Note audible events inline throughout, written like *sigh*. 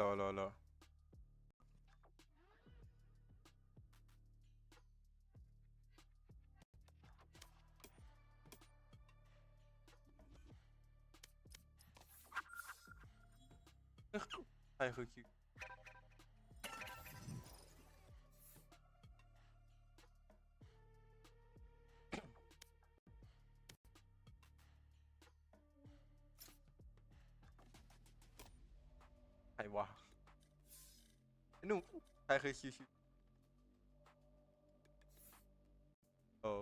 รอรอร วใครวะไอ้หนุ่มใครคือคิวคิวโอ้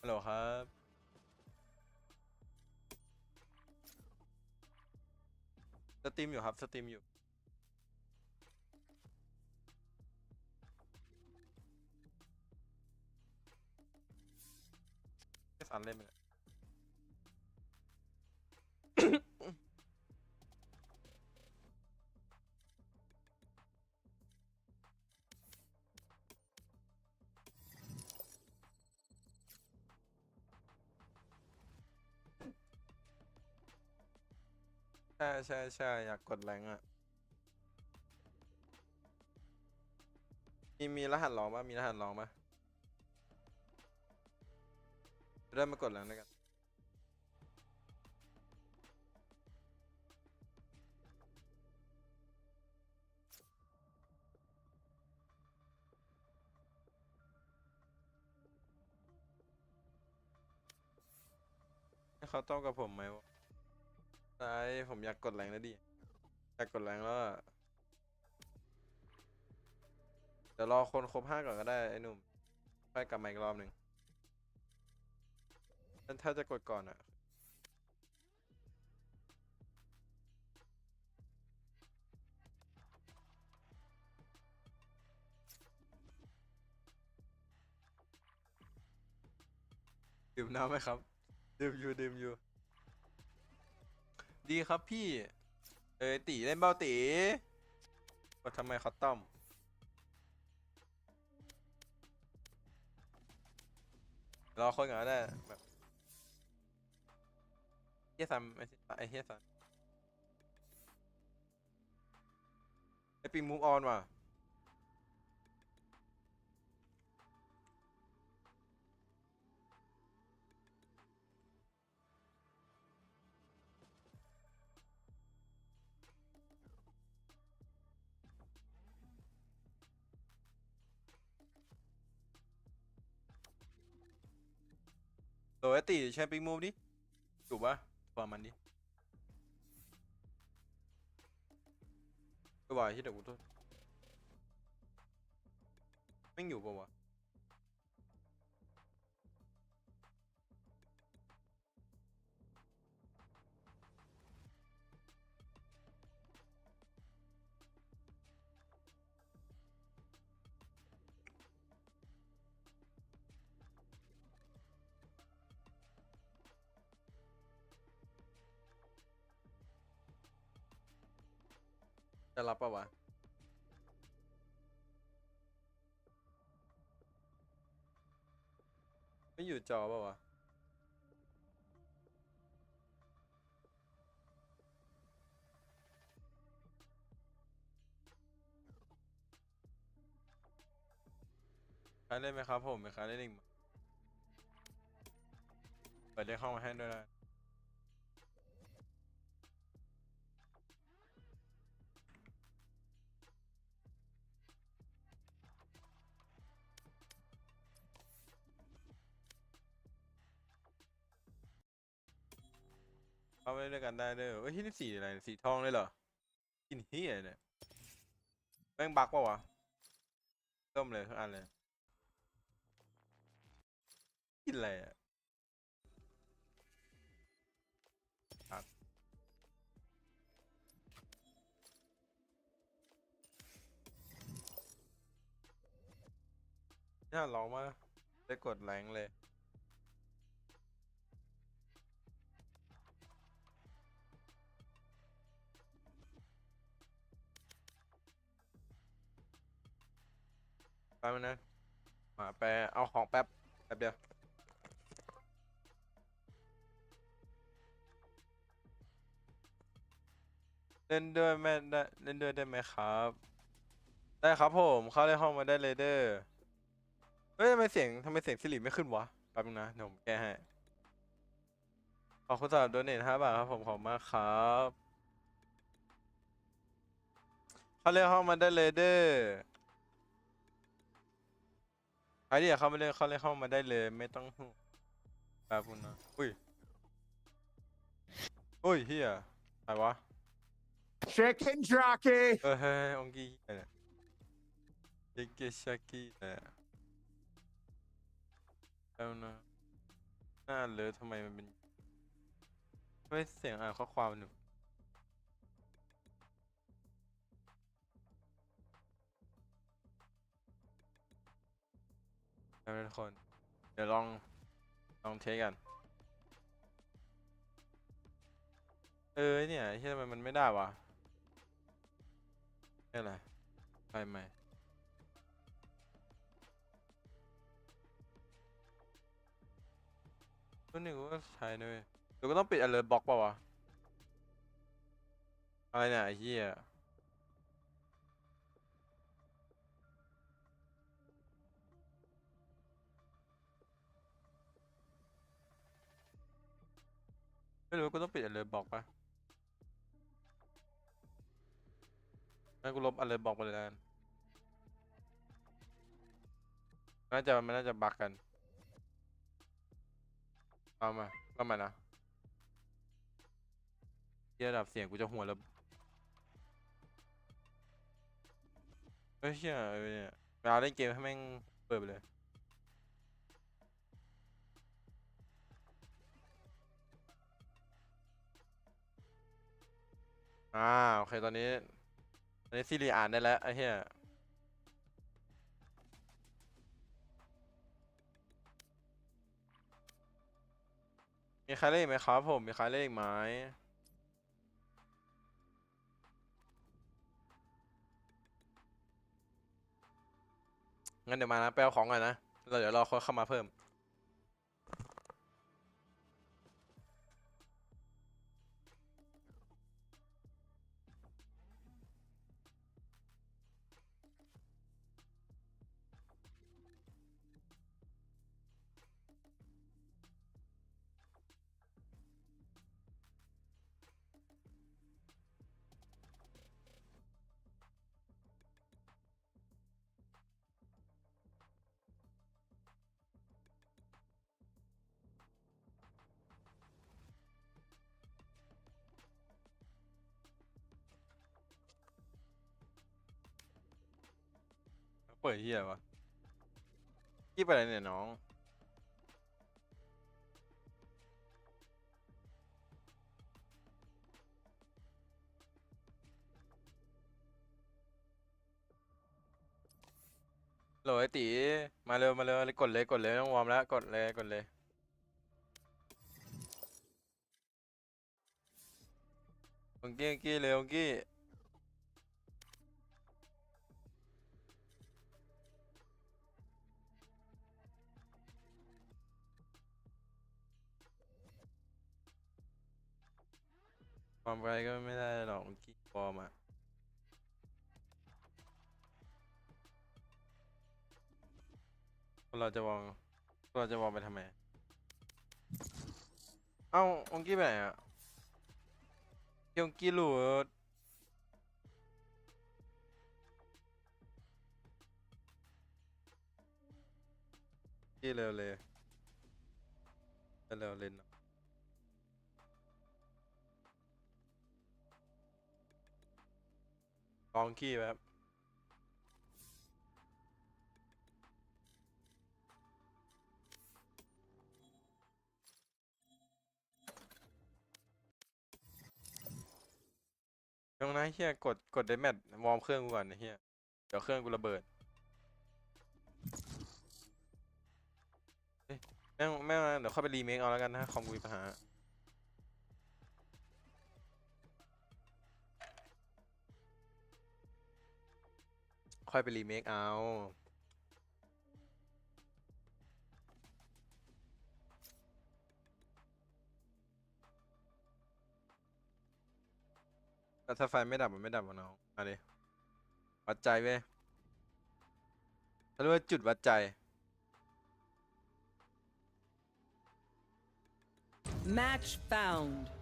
ฮัลโหลครับสตรีมอยู่ครับสตรีมอยู่ เล่นไปเลยใช่ใช่ใช่อยากกดแรงอะ มีมีรหัสรองปะมีรหัสรองปะ จะได้มากดแรงด้วยกันให้เขาต้องกับผมไหมวะไอ้ผมอยากกดแรงแล้วดิ อยากกดแรงแล้วอะเดี๋ยวรอคนครบห้าก่อนก็ได้ไอ้หนุ่มค่อยกลับมาอีกรอบหนึ่ง ถ้าจะกดก่อนอะดื่มน้ำไหมครับ ดื่มอยู่ดื่มอยู่ ดีครับพี่ เอ้ยตีเล่นเบ้าตีว่าทำไมเขาต้อมรอคนก่อนก็ได้แบบ เฮียซัมไอเฮียซัมไอปิงมูฟออนว่ะโดยตีใช้ปิงมูฟดิถูกปะ ประมาณนี้ก็ว่าที่เด็กกูตัวไม่งอยู่ปะวะ จะรับปะวะ ไม่อยู่จอปะวะ ใครเล่นไหมครับผมมีใครเล่นอีกไหมเปิดเรียกห้องมาให้ด้วยนะ เข้าไปด้วยกันได้เด้อเอ้ยนี่สีอะไรสีทองเลยเหรอกินเฮียเนี่ยแม่งบักปะวะต้มเลยทุกอันเลยกินอะไรอะครับน่าลองมาได้กดแรงเลย ปนนะมาไปเอาของแป๊บแป๊บเดียวเล่นด้วยแม่ได้เล่นด้วยได้ไหมครับ ได้ครับผมเข้าในห้องมาได้เลยเด้อเฮ้ยทำไมเสียงทำไมเสียงสิริไม่ขึ้นวะแป๊บนึงนะเดี๋ยวผมแก้ให้ขอบคุณสำหรับโดเนทห้าบาทครับผมขอบมากครับเข้าเล่นห้องมาได้เลยเด้อ ใครที่อยากเข้ามาเล่นเข้าเล่นห้องมาได้เลยไม่ต้องห่วงแป๊บนึงนะอุ้ยอุ้ยเฮียอะไรวะ Chicken jockey. เออเฮ้ยองกี้เนี่ยเอกชากิเนี่ยแล้วนะหน้าเลยทำไมมันเป็นไม่เสียงอ่านข้อความหนึ่ งแล้วทุกคน เดี๋ยวลอง ลองเทสกัน เออเนี่ยที่ทำไมมันไม่ได้วะนี่อะไรไฟใหม่ตัวหนึ่งก็ใช้ด้วยหรือก็ต้องปิด alert box เปล่าวะ อะไรเนี่ยไอ้เหี้ย ไม่รู้ก็ต้องปิด alert box ปะงั้นกูลบ alert box ไปเลยแล้วกันน่าจะมันน่าจะบักกัน เอามาเอามานะเกียระดับเสียงกูจะหัวแล้วเฮ้ยเชี่ยเอเนี่ยเวลาเล่นเกมให้แม่งเปิดไปเลย อ่าโอเคตอนนี้ตอนนี้ซีรีอ่านได้แล้วไอ้เหี้ยมีใครเล่นไหมครับผมมีใครเล่นอีกไหมงั้นเดี๋ยวมานะไปเอาของก่อนนะแล้วเดี๋ยวรอคนเข้ามาเพิ่ม เปิดเฮียวะกี้ไปอะไรเนี่ยน้อง โหลไอตีมาเร็วมาเร็วกดเลยกดเลยต้องวอร์มแล้วกดเลยกดเลยองกี้องกี้เร็วองกี้ ควอร์มไปก็ไม่ได้หรอกกี้วอร์มอะเราจะวางเราจะวางไปทำไม เอ้าองกี้ไปไหนอะยองกี้หลุดกี้เร็วเลยเร็วเล่นหน่อย ลองกี้แบบตรงนั้นเฮียกดกดเดแมทวอร์มเครื่องกูก่อนนะเฮียเดี๋ยวเครื่องกูระเบิดเฮ้ยแม่งแม่งเดี๋ยวเข้าไปรีเมคเอาแล้วกันนะคอมกูมีปัญหา ค่อยไปรีเมคเอาแล้ถ้าไฟไม่ดับมันไม่ดับมันเอาอันนี้วัดใจเว้ยเขาเรียกว่าจุดวัดใจ Match found.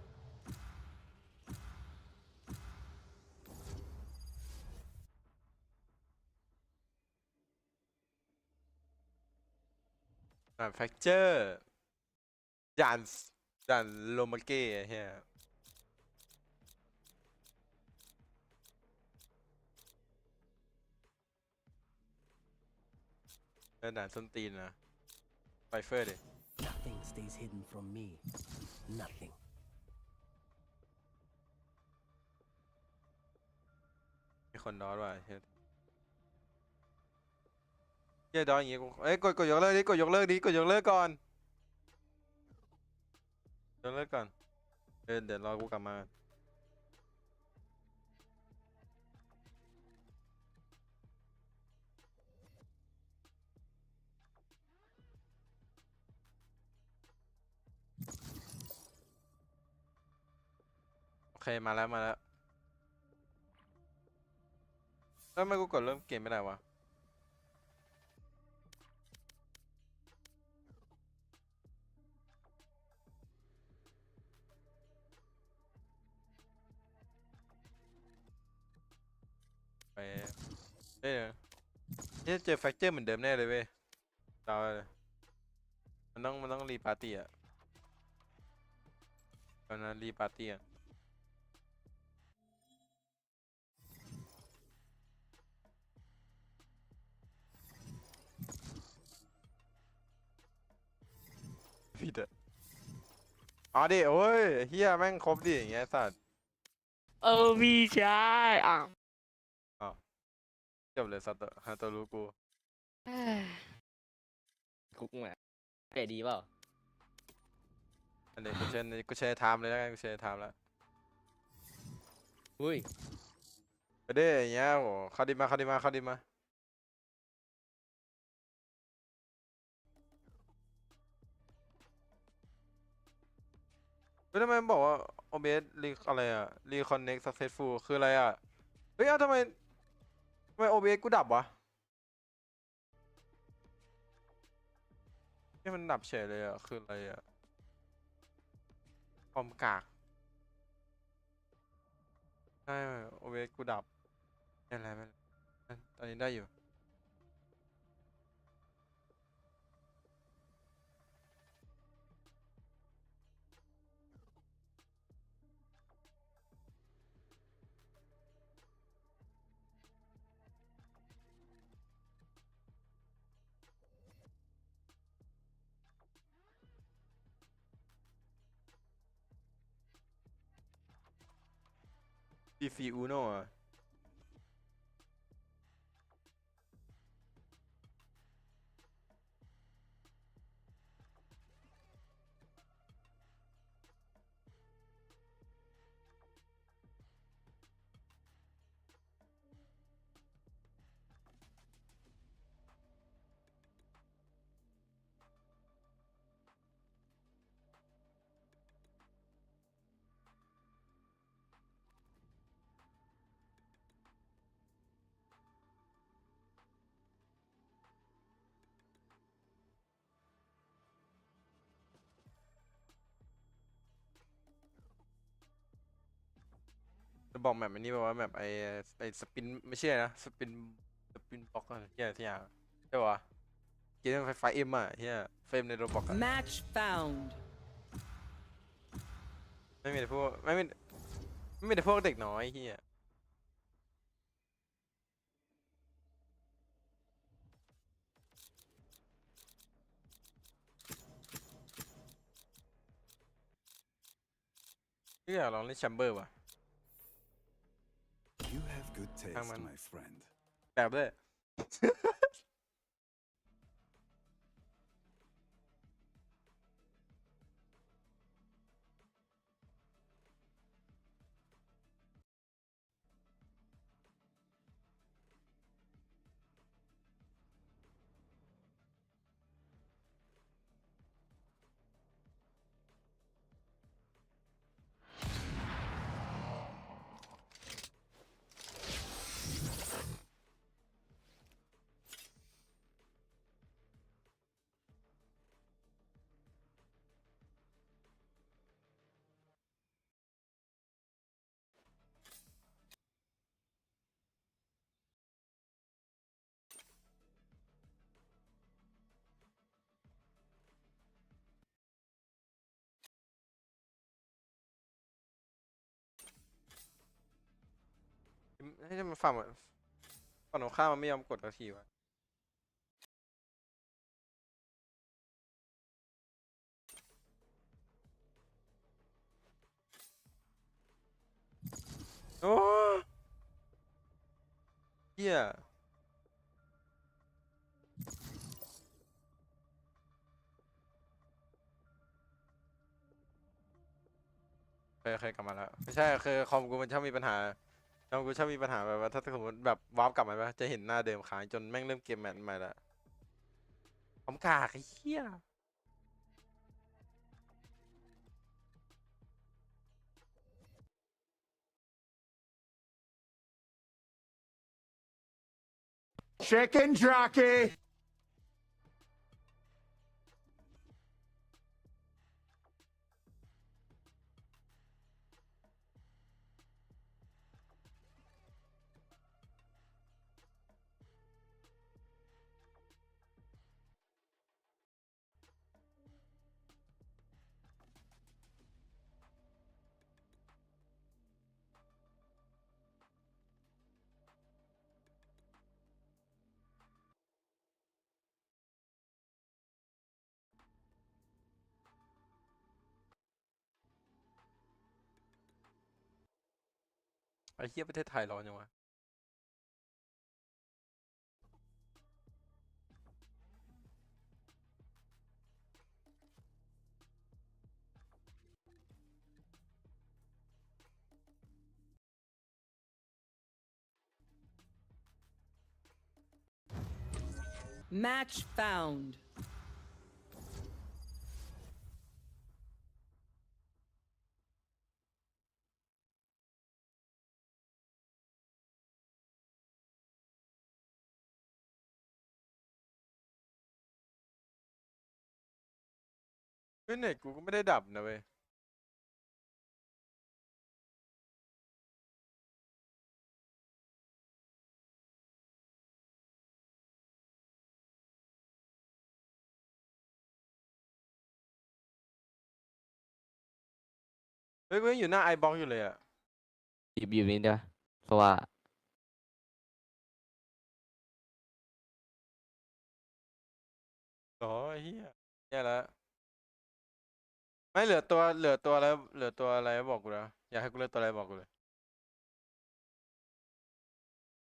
แฟกเจอร์ยันส์ยันโลมาเก้ไอ้เฮียเดินด่านส้นตีนนะไฟเฟอร์ดิ Nothing stays hidden from me. Nothing. มีคนดอทว่ะเฮีย เฮียดอทอย่างงี้กูเอ้ยกดกดยกเลิกดิกดยกเลิกดิกดยกเลิกก่อนยกเลิกก่อนเดี๋ยวเดี๋ยวรอกูกลับมาโอเคมาแล้วมาแล้วแล้วทำไมกูกดเริ่มเกมไม่ได้วะ ไปเอ้ยเนี่ยเจอแฟกเจอร์เหมือนเดิมแน่เลยเว้ยเดามันต้องมันต้องรีปาร์ตี้อะตอนนั้นรีปาร์ตี้อะผิดอะอ๋อดิโอ้ยเฮียแม่งครบดิอย่างเงี้ยสัตว์ เออพี่ชายอะ จบเลยสัตว์ฮาโตรู้กูเอ้ยคุกแหมเปดีเปล่าอันนี้กูเชิญกูเชิญไทม์เลยแล้วกันกูเชิญไทม์แล้วอุ้ยไปเด้อย่างเงี้ยโหเข้าดีมาเข้าดีมาเข้าดีมาเฮ้ยทำไมมันบอกว่า OBS รีอะไรอะ reconnect successful คืออะไรอะเฮ้ยเอ้าทำไม ทำไม OBS กูดับวะนี่มันดับเฉยเลยอะคืออะไรอะคอมกาก ใช่ OBS กูดับไม่เป็นไรไม่เป็นไรตอนนี้ได้อยู่ F E Uno ah จะบอกแมปอันนี้บอกว่าแมปไอไอสปินไม่ใช่นะสปินสปินบล็อกอะไรที่อะไรที่อย่างใช่ปะวะเกมไฟไฟเอ็มอะเฮียเฟรมในโรบอกอะ Match found. ไม่มีแต่พวกไม่มีไม่มีแต่พวกเด็กน้อยเฮียก็อยากลองเล่นแชมเบอร์ว่ะ You have good taste, my friend. แ *laughs* ให้มันฝั่งมันฝั่งตรงข้ามมันไม่ยอมกดสักทีวะโอ้เฮียเคยเคยกลับมาแล้ว ไม่ใช่คือคอมกูมันชอบมีปัญหา แล้วกูชอบมีปัญหาแบบว่าถ้าสมมติแบบวาร์ปกลับมาปะจะเห็นหน้าเดิมค้างจนแม่งเริ่มเกมแมทใหม่ละผมกากไอ้เหี้ย Chicken jockey. ไอ้เหี้ยประเทศไทยร้อนยังวะ Match found. ฮ้ยเน็ตกูก็ไม่ได้ดับนะเว้ยเฮ้ยกูยังอยู่หน้าไอบ็อกอยู่เลยอะหยิบอยู่นี้เดียวเพราะว่าอ๋อไอ้เหี้ยแย่แล้ว ไม่เหลือตัวเหลือตัวอะไรเหลือตัวอะไรบอกกูนะอยากให้กูเลือกตัวอะไรบอกกูเลย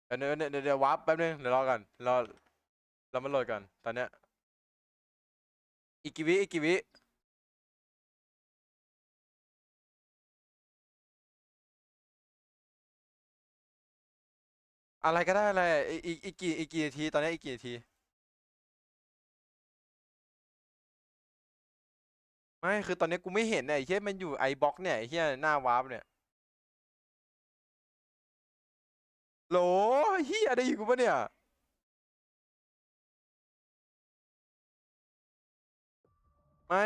เดี๋ยวเดี๋ยวเดี๋ยววาร์ปแป๊บนึงเดี๋ยวรอก่อนรอเรามาโหลดก่อนตอนเนี้ยอีกกี่วิอีกกี่วิอะไรก็ได้อะไรอีกอีกอีกกี่อีกกี่นาทีตอนนี้อีกกี่นาที ไม่ คือตอนนี้กูไม่เห็นเนี่ยไอ้เหี้ยมันอยู่ไอบ็อกเนี่ยไอ้เหี้ยหน้าวาร์ปเนี่ยโหลเหี้ยได้ยินกูปะเนี่ยไม่